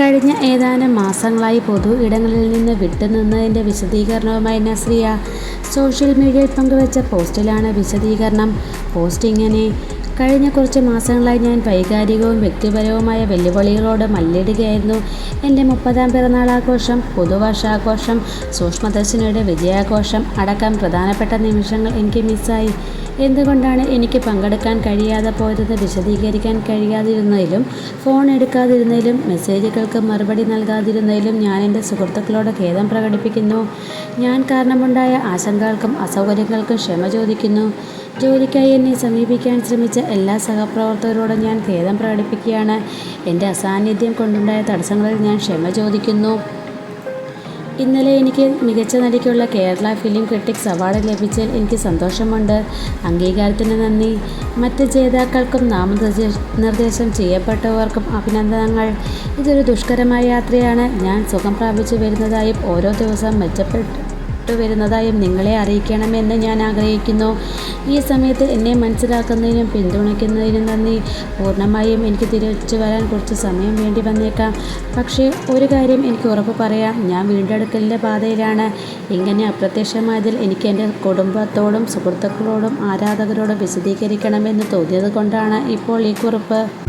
കഴിഞ്ഞ ഏതാനും മാസങ്ങളായി പൊതു ഇടങ്ങളിൽ നിന്ന് വിട്ടുനിന്നതിന്റെ വിശദീകരണവുമായി നസ്രിയ. സോഷ്യൽ മീഡിയയിൽ പങ്കുവച്ച പോസ്റ്റിലാണ് വിശദീകരണം. പോസ്റ്റ് കഴിഞ്ഞ കുറച്ച് മാസങ്ങളായി ഞാൻ വൈകാരികവും വ്യക്തിപരവുമായ വെല്ലുവിളികളോട് മല്ലിടുകയായിരുന്നു. എന്റെ മുപ്പതാം പിറന്നാളാഘോഷം പുതുവർഷാഘോഷം സൂക്ഷ്മദർശിനിയുടെ വിജയാഘോഷം അടക്കം പ്രധാനപ്പെട്ട നിമിഷങ്ങൾ എനിക്ക് മിസ്സായി. എന്തുകൊണ്ടാണ് എനിക്ക് പങ്കെടുക്കാൻ കഴിയാതെ പോയതെന്ന് വിശദീകരിക്കാൻ കഴിയാതിരുന്നതിലും ഫോൺ എടുക്കാതിരുന്നതിലും മെസ്സേജുകൾക്ക് മറുപടി നൽകാതിരുന്നതിലും ഞാൻ എന്റെ സുഹൃത്തുക്കളോട് ഖേദം പ്രകടിപ്പിക്കുന്നു. ഞാൻ കാരണമുണ്ടായ ആശങ്കകൾക്കും അസൗകര്യങ്ങൾക്കും ക്ഷമ ചോദിക്കുന്നു. ജോലിക്കായി എന്നെ സമീപിക്കാൻ ശ്രമിച്ച എല്ലാ സഹപ്രവർത്തകരോടും ഞാൻ ഖേദം പ്രകടിപ്പിക്കുകയാണ്. എന്റെ അസാന്നിധ്യം കൊണ്ടുണ്ടായ തടസ്സങ്ങളിൽ ഞാൻ ക്ഷമ ചോദിക്കുന്നു. ഇന്നലെ എനിക്ക് മികച്ച നടിക്കുള്ള കേരള ഫിലിം ക്രിട്ടിക്സ് അവാർഡ് ലഭിച്ചതിൽ എനിക്ക് സന്തോഷമുണ്ട്. അംഗീകാരത്തിന് നന്ദി. മറ്റ് ജേതാക്കൾക്കും നാമനിർദ്ദേശം നിർദ്ദേശം ചെയ്യപ്പെട്ടവർക്കും അഭിനന്ദനങ്ങൾ. ഇതൊരു ദുഷ്കരമായ യാത്രയാണ്. ഞാൻ സുഖം പ്രാപിച്ചു വരുന്നതായും ഓരോ ദിവസവും മെച്ചപ്പെട്ടു വരുന്നതായും നിങ്ങളെ അറിയിക്കണമെന്ന് ഞാൻ ആഗ്രഹിക്കുന്നു. ഈ സമയത്ത് എന്നെ മനസ്സിലാക്കുന്നതിനും പിന്തുണയ്ക്കുന്നതിനും നന്ദി. പൂർണമായും എനിക്ക് തിരിച്ചു വരാൻ കുറച്ച് സമയം വേണ്ടി വന്നേക്കാം. പക്ഷേ ഒരു കാര്യം എനിക്ക് ഉറപ്പ് പറയാം. ഞാൻ വീണ്ടെടുക്കലിന്റെ പാതയിലാണ്. ഇങ്ങനെ അപ്രത്യക്ഷമായതിൽ എനിക്ക് എന്റെ കുടുംബത്തോടും സുഹൃത്തുക്കളോടും ആരാധകരോടും വിശദീകരിക്കണമെന്ന് തോന്നിയത് കൊണ്ടാണ് ഇപ്പോൾ ഈ കുറിപ്പ്.